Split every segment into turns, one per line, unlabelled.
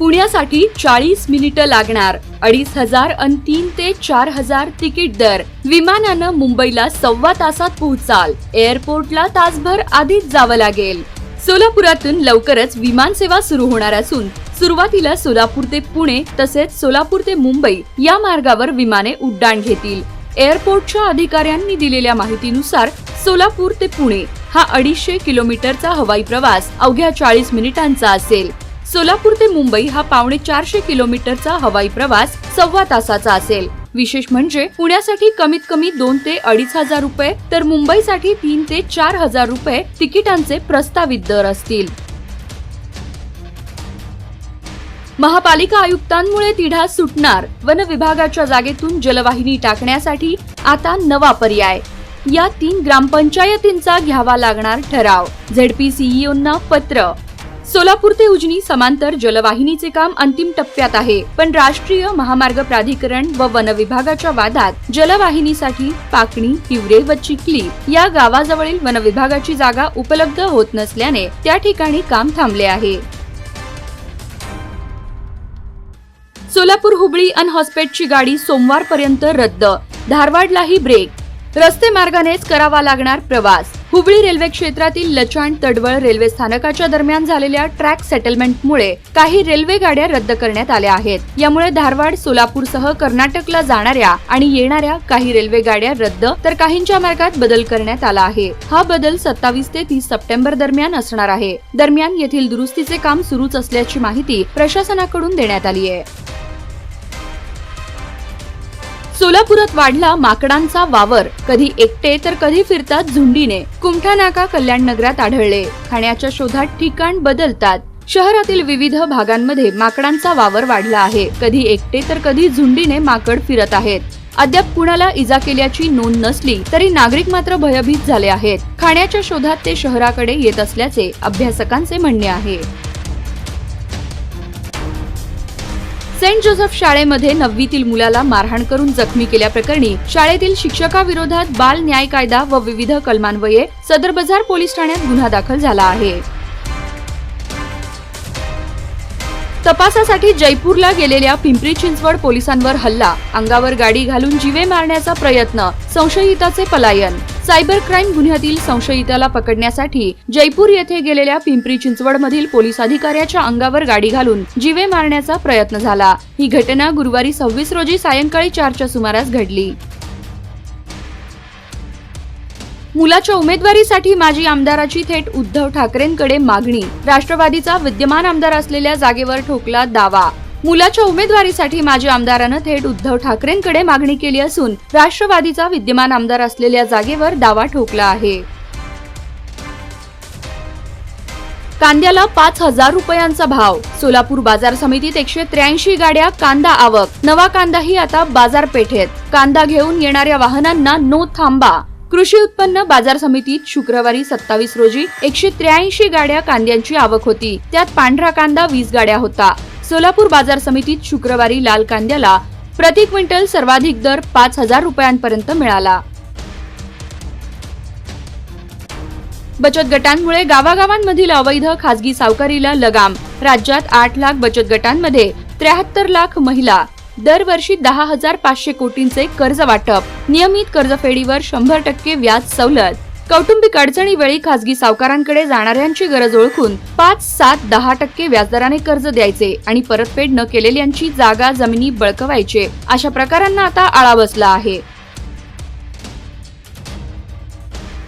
पुण्यासाठी चाळीस मिनिटं लागणार. अडीच हजार आणि तीन ते चार हजार तिकीट दर. विमानानं मुंबईला सव्वा तासात पोहोचाल. एअरपोर्टला तासभर आधीच जावं लागेल. सोलापुरातून लवकरच विमान सेवा सुरू होणार असून सुरुवातीला सोलापूर ते पुणे तसेच सोलापूर ते मुंबई या मार्गावर विमाने उड्डाण घेतील. एअरपोर्टच्या अधिकाऱ्यांनी दिलेल्या माहितीनुसार सोलापूर ते पुणे हा अडीचशे किलोमीटरचा हवाई प्रवास अवघ्या चाळीस मिनिटांचा असेल. सोलापूर ते मुंबई हा पावणे चारशे किलोमीटरचा हवाई प्रवास सव्वा तासाचा असेल. विशेष म्हणजे पुण्यासाठी कमीत कमी दोन ते अडीच हजार रुपये तर मुंबईसाठी तीन ते चार हजार रुपये तिकिटांचे प्रस्तावित दर असतील. महापालिका आयुक्तांमुळे तिढा सुटणार. वन विभागाच्या जागेतून जलवाहिनी टाकण्यासाठी आता नवा पर्याय. या तीन ग्रामपंचायतींचा घ्यावा लागणार ठराव. झेडपी सीईओंना पत्र. सोलापूर ते उजनी समांतर जलवाहिनीचे काम अंतिम टप्प्यात आहे. पण राष्ट्रीय महामार्ग प्राधिकरण व वन विभागाच्या वादात जलवाहिनीसाठी पाकणी हिवरे व चिखली या गावाजवळील वन विभागाची जागा उपलब्ध होत नसल्याने त्या ठिकाणी काम थांबले आहे. सोलापूर हुबळी अनहॉस्पेटची गाडी सोमवारपर्यंत रद्द. धारवाडलाही ब्रेक. रस्ते मार्गानेच करावा लागणार प्रवास. हुबळी रेल्वे क्षेत्रातील लचाण तडवळ रेल्वे स्थानकाच्या दरम्यान झालेल्या ट्रॅक सेटलमेंटमुळे काही रेल्वे गाड्या रद्द करण्यात आल्या आहेत. यामुळे धारवाड सोलापूरसह कर्नाटकला जाणाऱ्या आणि येणाऱ्या काही रेल्वे गाड्या रद्द तर काहींच्या मार्गात बदल करण्यात आला आहे. हा बदल सत्तावीस ते तीस सप्टेंबर दरम्यान असणार आहे. दरम्यान येथील दुरुस्तीचे काम सुरूच असल्याची माहिती प्रशासनाकडून देण्यात आली आहे. सोलापुरात वाढला माकडांचा वावर. कधी एकटे तर कधी फिरतात झुंडीने. कुमठा नाका कल्याण नगरात आढळले. खाण्याच्या शोधात ठिकाण बदलतात. शहरातील विविध भागांमध्ये माकडांचा वावर वाढला आहे. कधी एकटे तर कधी झुंडीने माकड फिरत आहेत. अद्याप कुणाला इजा केल्याची नोंद नसली तरी नागरिक मात्र भयभीत झाले आहेत. खाण्याच्या शोधात ते शहराकडे येत असल्याचे अभ्यासकांचे म्हणणे आहे. सेंट जोसेफ शाळेमध्ये नववीतील मुलाला मारहाण करून जखमी केल्याप्रकरणी शाळेतील शिक्षकाविरोधात बाल न्याय कायदा व विविध कलमान्वये सदर बाजार पोलीस ठाण्यात गुन्हा दाखल झाला आहे. तपासासाठी जयपूरला गेलेल्या पिंपरी चिंचवड पोलिसांवर हल्ला. अंगावर गाडी घालून जीवे मारण्याचा प्रयत्न संशयिताचे पलायन सायबर क्राईम गुन्ह्यातील संशयिताला पकडण्यासाठी जयपूर येथे गेलेल्या पिंपरी चिंचवड मधील पोलीस अधिकाऱ्याच्या अंगावर गाडी घालून जीवे मारण्याचा प्रयत्न झाला. ही घटना गुरुवारी सव्वीस रोजी सायंकाळी चारच्या सुमारास घडली. मुलाच्या उमेदवारीसाठी माजी आमदाराची थेट उद्धव ठाकरेंकडे मागणी. राष्ट्रवादीचा विद्यमान आमदार असलेल्या जागेवर ठोकला दावा. मुलाच्या उमेदवारीसाठी माजी आमदारानं थेट उद्धव ठाकरेंकडे मागणी केली असून राष्ट्रवादीचा विद्यमान आमदार असलेल्या जागेवर दावा ठोकला आहे. कांद्याला पाच हजार रुपयांचा भाव. सोलापूर बाजार समितीत एकशे त्र्याऐंशी गाड्या कांदा आवक. नवा कांदाही आता बाजारपेठेत. कांदा घेऊन येणाऱ्या वाहनांना नो थांबा. कृषी उत्पन्न बाजार समितीत शुक्रवारी सत्तावीस रोजी एकशे त्र्याऐंशी गाड्या कांद्यांची आवक होती. त्यात पांढरा कांदा वीस गाड्या होता. सोलापूर बाजार समितीत शुक्रवारी लाल कांद्याला प्रति क्विंटल सर्वाधिक दर पाच हजार रुपयांपर्यंत मिळाला. बचत गटांमुळे गावागावांमधील अवैध खासगी सावकारीला लगाम. राज्यात आठ लाख बचत गटांमध्ये त्र्याहत्तर लाख महिला. दरवर्षी दहा हजार पाचशे कोटींचे कर्ज वाटप नियमित कर्जफेडीवर शंभर टक्के व्याज सवलत. कौटुंबिक अडचणीवेळी खासगी सावकारांकडे जाणाऱ्यांची गरज ओळखून पाच सात दहा टक्के व्याजदराने कर्ज द्यायचे आणि परतफेड न केलेल्यांची जागा जमिनी बळकवायचे अशा प्रकारांना आता आळा बसला आहे.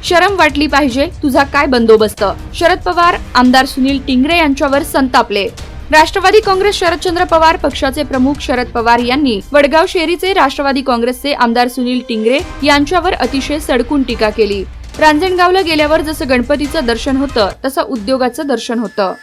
शरम वाटली पाहिजे तुझा काय बंदोबस्त? शरद पवार आमदार सुनील टिंगरे यांच्यावर संतापले. राष्ट्रवादी काँग्रेस शरदचंद्र पवार पक्षाचे प्रमुख शरद पवार यांनी वडगाव शेरीचे राष्ट्रवादी काँग्रेसचे आमदार सुनील टिंगरे यांच्यावर अतिशय सडकून टीका केली. रांजणगावला गेल्यावर जसं गणपतीचं दर्शन होतं तसं उद्योगाचं दर्शन होतं.